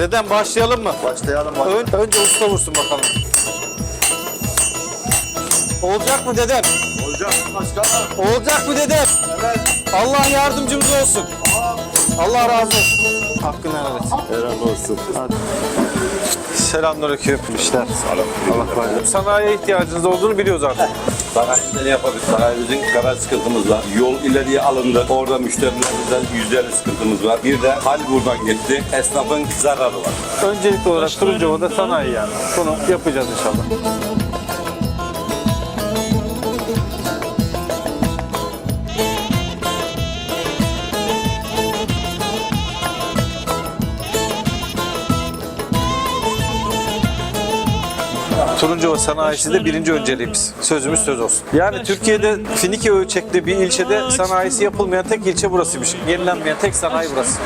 Dedem başlayalım mı? Başlayalım. Ön- önce usta vursun bakalım. Olacak mı dedem? Olacak başkanım. Olacak mı dedem? Evet. Allah yardımcımız olsun. Allah razı olsun. Hakkını helal et. Helal olsun. Hadi. Selamünaleyküm işler. Allah kolaylık. Sanayiye ihtiyacınız olduğunu biliyoruz artık. Sanayide ne yapabiliriz? Sanayimizin kadar sıkıntımız var. Yol ileriye alındı. Orada müşterilerimizden yüzde sıkıntımız var. Bir de hal buradan gitti. Esnafın zararı var. Öncelikli olarak Turuncuova'da sanayi yani. Bunu yapacağız inşallah. Turuncuova sanayisinde birinci önceliğimiz. Sözümüz söz olsun. Yani Türkiye'de Finike ölçekli bir ilçede sanayisi yapılmayan tek ilçe burasıymış. Yenilenmeyen tek sanayi burası.